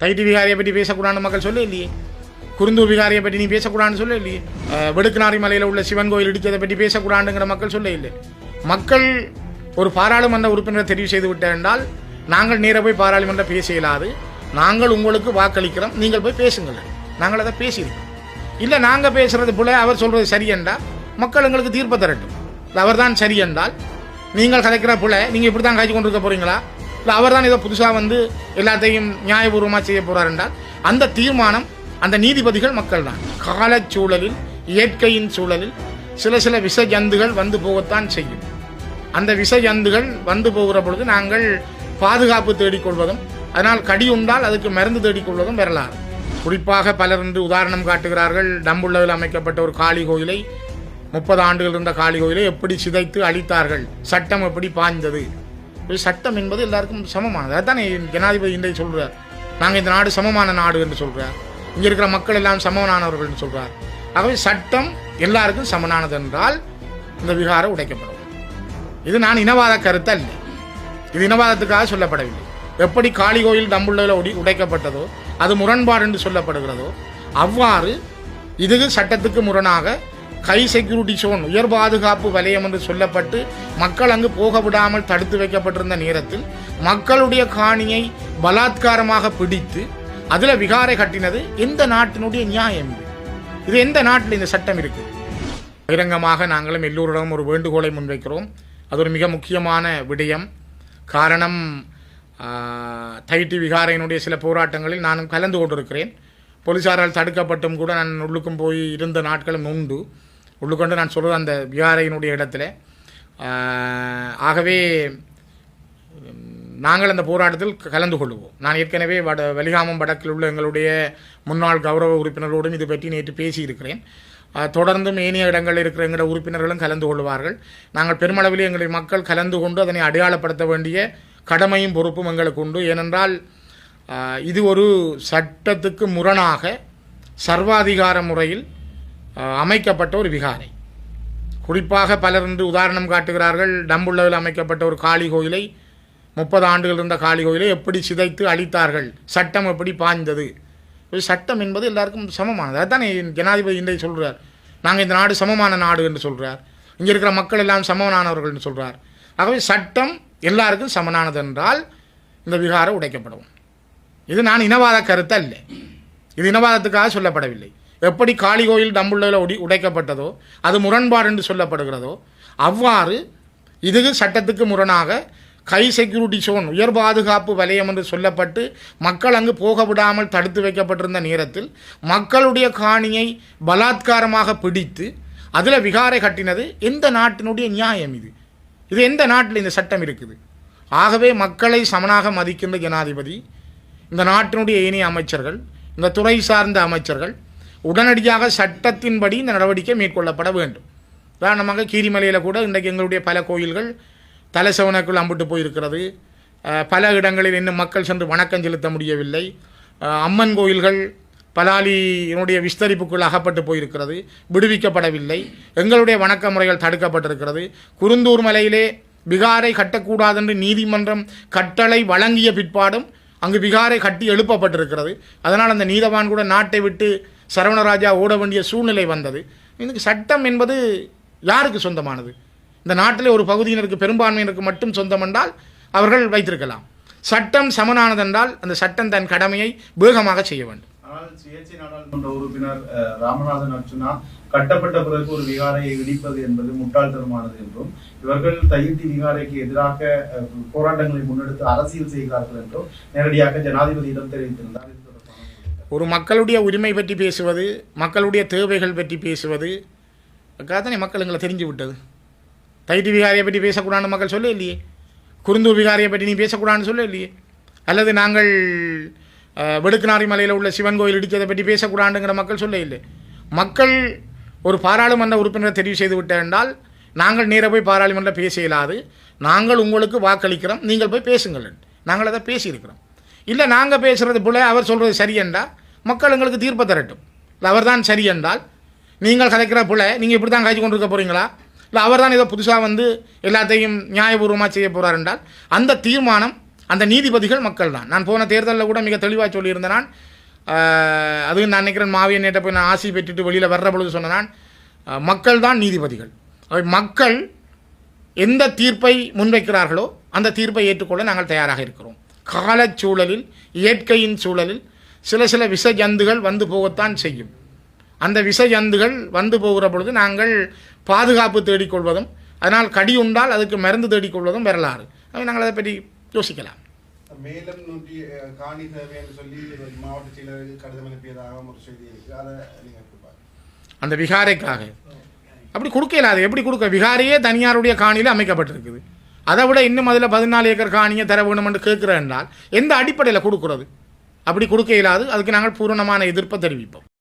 தைட்டி விகாரியை பற்றி பேசக்கூடாதுன்னு மக்கள் சொல்ல இல்லையே குருந்தூர் விகாரியை பற்றி நீ பேசக்கூடாதுன்னு சொல்ல இல்லையே வெடுக்குநாரி மலையில் உள்ள சிவன் கோயில் இடித்ததை பற்றி பேசக்கூடாதுங்கிற மக்கள் சொல்ல இல்லை மக்கள் ஒரு பாராளுமன்ற உறுப்பினரை தெரிவு செய்து விட்டார் என்றால் நாங்கள் நேராக போய் பாராளுமன்றம் பேச இயலாது. நாங்கள் உங்களுக்கு வாக்களிக்கிறோம். நீங்கள் போய் பேசுங்கள். நாங்கள் அதை பேசியிருக்கோம். இல்லை நாங்கள் பேசுகிறது போல அவர் சொல்கிறது சரி என்றால் மக்கள் எங்களுக்கு தீர்ப்பு தரட்டும். அவர் தான் சரி என்றால் நீங்கள் கதைக்கிற புலை நீங்கள் இப்படி தான் காய்ச்சி கொண்டிருக்க போகிறீங்களா இல்லை அவர் தான் ஏதோ புதுசாக வந்து எல்லாத்தையும் நியாயபூர்வமாக செய்ய போகிறார் என்றால் அந்த தீர்மானம் அந்த நீதிபதிகள் மக்கள் தான் காலச்சூழலில் இயற்கையின் சூழலில் சில சில விஷ ஜந்துகள் வந்து போகத்தான் செய்யும். அந்த விஷ ஜந்துகள் வந்து போகிற பொழுது நாங்கள் பாதுகாப்பு தேடிக்கொள்வதும் அதனால் கடி உண்டால் அதுக்கு மருந்து தேடிக்கொள்வதும் வரலாறு. குறிப்பாக பலர் என்று உதாரணம் காட்டுகிறார்கள் டம்புள்ளவில் அமைக்கப்பட்ட ஒரு காளி கோயிலை முப்பது ஆண்டுகள் இருந்த காளி கோயிலை எப்படி சிதைத்து அழித்தார்கள் சட்டம் எப்படி பாய்ந்தது சட்டம் என்பது எல்லாருக்கும் சமமானது. அதுதான் ஜனாதிபதி இன்றைய சொல்கிறார் நாங்கள் இந்த நாடு சமமான நாடு என்று சொல்கிறார் இங்கே இருக்கிற மக்கள் எல்லாம் சமமானவர்கள் என்று சொல்கிறார் ஆகவே சட்டம் எல்லாருக்கும் சமனானது என்றால் இந்த விகாரம் உடைக்கப்படும். இது நான் இனவாத கருத்து அல்ல. இது இனவாதத்துக்காக சொல்லப்படவில்லை. எப்படி காளி கோயில் தம்புள்ளில் உடி உடைக்கப்பட்டதோ அது முரண்பாடு என்று சொல்லப்படுகிறதோ அவ்வாறு இது சட்டத்துக்கு முரணாக கை செக்யூரிட்டி சோன் உயர் பாதுகாப்பு வலயம் என்று சொல்லப்பட்டு மக்கள் அங்கு போக விடாமல் தடுத்து வைக்கப்பட்டிருந்த நேரத்தில் மக்களுடைய காணியை பலாத்காரமாக பிடித்து அதில் விகாரை கட்டினது எந்த நாட்டினுடைய நியாயம் இது? எந்த நாட்டில் இந்த சட்டம் இருக்குது? பகிரங்கமாக நாங்களும் எல்லோரிடமும் ஒரு வேண்டுகோளை முன்வைக்கிறோம். அது ஒரு மிக முக்கியமான விடயம். காரணம் தைட்டி விகாரையினுடைய சில போராட்டங்களில் நானும் கலந்து கொண்டிருக்கிறேன். போலீசாரால் தடுக்கப்பட்டும் கூட நான் உள்ளுக்கும் போய் இருந்த நாட்களும் உண்டு. உள்ளுக்கொண்டு நான் சொல்கிற அந்த விகாரையினுடைய இடத்துல. ஆகவே நாங்கள் அந்த போராட்டத்தில் கலந்து கொள்வோம் நான் ஏற்கனவே வட வலிகாமம் வடக்கில் உள்ள எங்களுடைய முன்னாள் கௌரவ உறுப்பினர்களோடும் இது பற்றி நேற்று பேசியிருக்கிறேன். தொடர்ந்தும் ஏனைய இடங்களில் இருக்கிற எங்களுடைய உறுப்பினர்களும் கலந்து கொள்வார்கள். நாங்கள் பெருமளவில் எங்களுடைய மக்கள் கலந்து கொண்டு அதனை அடையாளப்படுத்த வேண்டிய கடமையும் பொறுப்பும் எங்களுக்கு உண்டு. ஏனென்றால் இது ஒரு சட்டத்துக்கு முரணாக சர்வாதிகார முறையில் அமைக்கப்பட்ட ஒரு விகாரை. குறிப்பாக பலர் என்று உதாரணம் காட்டுகிறார்கள் டம்புள்ளவில் அமைக்கப்பட்ட ஒரு காளி கோயிலை முப்பது ஆண்டுகள் இருந்த காளி கோயிலை எப்படி சிதைத்து அழித்தார்கள் சட்டம் எப்படி பாய்ந்தது? ஒரு சட்டம் என்பது எல்லாருக்கும் சமமானது. அதுதான் ஜனாதிபதி இன்றைய சொல்கிறார் நாங்கள் இந்த நாடு சமமான நாடு என்று சொல்கிறார் இங்கே இருக்கிற மக்கள் எல்லாம் சமமானவர்கள் என்று சொல்கிறார் ஆகவே சட்டம் எல்லாருக்கும் சமனானது என்றால் இந்த விகாரம் உடைக்கப்படும். இது நான் இனவாத கருத்து அல்ல. இது இனவாதத்துக்காக சொல்லப்படவில்லை. எப்படி காளி கோயில் டம்புள்ளில் உடி உடைக்கப்பட்டதோ அது முரண்பாடு என்று சொல்லப்படுகிறதோ அவ்வாறு இது சட்டத்துக்கு முரணாக கை செக்யூரிட்டி சோன் உயர் பாதுகாப்பு வலயம் என்று சொல்லப்பட்டு மக்கள் அங்கு போக விடாமல் தடுத்து வைக்கப்பட்டிருந்த நேரத்தில் மக்களுடைய காணியை பலாத்காரமாக பிடித்து அதில் விகாரை கட்டினது எந்த நாட்டினுடைய நியாயம் இது? இது எந்த நாட்டில் இந்த சட்டம் இருக்குது? ஆகவே மக்களை சமனாக மதிக்கின்ற ஜனாதிபதி இந்த நாட்டினுடைய இணைய அமைச்சர்கள் இந்த துறை சார்ந்த அமைச்சர்கள் உடனடியாக சட்டத்தின்படி இந்த நடவடிக்கை மேற்கொள்ளப்பட வேண்டும். உதாரணமாக கீரிமலையில் கூட இன்றைக்கு எங்களுடைய பல கோயில்கள் தலைசவனக்குள் அம்பிட்டு போயிருக்கிறது. பல இடங்களில் இன்னும் மக்கள் சென்று வணக்கம் செலுத்த முடியவில்லை. அம்மன் கோயில்கள் பலாலியினுடைய விஸ்தரிப்புக்குள் அகப்பட்டு போயிருக்கிறது. விடுவிக்கப்படவில்லை. எங்களுடைய வணக்க முறைகள் தடுக்கப்பட்டிருக்கிறது. குருந்தூர் மலையிலே விகாரை கட்டக்கூடாது என்று நீதிமன்றம் கட்டளை வழங்கிய பிற்பாடும் அங்கு விகாரை கட்டி எழுப்பப்பட்டிருக்கிறது. அதனால் அந்த நீதவான் கூட நாட்டை விட்டு சரவணராஜா ஓட வேண்டிய சூழ்நிலை வந்தது. இதுக்கு சட்டம் என்பது யாருக்கு சொந்தமானது? இந்த நாட்டிலே ஒரு பகுதியினருக்கு பெரும்பான்மையினருக்கு மட்டும் சொந்தம் என்றால் அவர்கள் வைத்திருக்கலாம். சட்டம் சமனானதென்றால் அந்த சட்டம் தன் கடமையை வேகமாக செய்ய வேண்டும். ஆனால் சுயேட்சை நாடாளுமன்ற உறுப்பினர் ராமநாதன் அர்ச்சுனா கட்டப்பட்ட பிறகு ஒரு விகாரையை இடிப்பது என்பது முட்டாள்தனமானது என்றும் இவர்கள் தையிட்டி விகாரைக்கு எதிராக போராட்டங்களை முன்னெடுத்து அரசியல் செய்கிறார்கள் என்றும் நேரடியாக ஜனாதிபதியிடம் தெரிவித்திருந்தார். ஒரு மக்களுடைய உரிமை பற்றி பேசுவது மக்களுடைய தேவைகள் பற்றி பேசுவது தானே மக்கள் எங்களை தெரிஞ்சு விட்டது. தைத்தி விகாரியை பற்றி பேசக்கூடாதுன்னு மக்கள் சொல்ல இல்லையே. குருந்தூர் விகாரியை பற்றி நீ பேசக்கூடாதுன்னு சொல்ல இல்லையே. அல்லது நாங்கள் அஹ், வெடுக்குநாரி மலையில் உள்ள சிவன் கோயில் இடித்ததை பற்றி பேசக்கூடாதுங்கிற மக்கள் சொல்ல இல்லை. மக்கள் ஒரு பாராளுமன்ற உறுப்பினரை தெரிவு செய்து விட்டார் என்றால் நாங்கள் நேராக போய் பாராளுமன்றம் பேச இயலாது. நாங்கள் உங்களுக்கு வாக்களிக்கிறோம் நீங்கள் போய் பேசுங்கள். நாங்கள் அதை பேசியிருக்கிறோம். இல்லை நாங்கள் பேசுகிறது போல அவர் சொல்கிறது சரி மக்கள் எங்களுக்கு தீர்ப்பு தரட்டும். இல்லை அவர் தான் சரி என்றால் நீங்கள் கதைக்கிற பிள்ளை நீங்கள் இப்படி தான் காய்ச்சி கொண்டிருக்க போகிறீங்களா இல்லை அவர் தான் ஏதோ புதுசாக வந்து எல்லாத்தையும் நியாயபூர்வமாக செய்ய போகிறார் என்றால் அந்த தீர்மானம் அந்த நீதிபதிகள் மக்கள் தான் நான் போன தேர்தலில் கூட மிக தெளிவாக சொல்லியிருந்தேன். நான் அதுவும் அது நான் நினைக்கிறேன் மாவியன் போய் நான் ஆசி பெற்றுட்டு வெளியில் வர்ற பொழுது சொன்னேன். மக்கள் தான் நீதிபதிகள். அவை மக்கள் எந்த தீர்ப்பை முன்வைக்கிறார்களோ அந்த தீர்ப்பை ஏற்றுக்கொள்ள நாங்கள் தயாராக இருக்கிறோம். காலச்சூழலில் இயற்கையின் சூழலில் சில சில விஷ ஜந்துகள் வந்து போகத்தான் செய்யும். அந்த விஷ ஜந்துகள் வந்து போகிற பொழுது நாங்கள் பாதுகாப்பு தேடிக்கொள்வதும் அதனால் கடி உண்டால் அதுக்கு மருந்து தேடிக்கொள்வதும் வரலாறு. அவை நாங்கள் அதை பற்றி யோசிக்கலாம். மேலும் நூற்றி காணி தேவை என்று சொல்லி மாவட்ட செயலருக்கு கடிதம் அனுப்பியதாகவும் ஒரு செய்தி இருக்கு. அதை நீங்க எப்படி பாருங்க அந்த விகாரைக்காக. அப்படி கொடுக்கல. அது எப்படி கொடுக்க? விகாரையே தனியாருடைய காணியில் அமைக்கப்பட்டிருக்குது. அதை விட இன்னும் அதில் பதினாலு ஏக்கர் காணியை தர வேணுமென்று கேட்குறேன் என்றால் எந்த அடிப்படையில் கொடுக்குறது? அப்படி கொடுக்க இயலாது. அதுக்கு நாங்கள் பூரணமான எதிர்ப்பை தெரிவிப்போம்.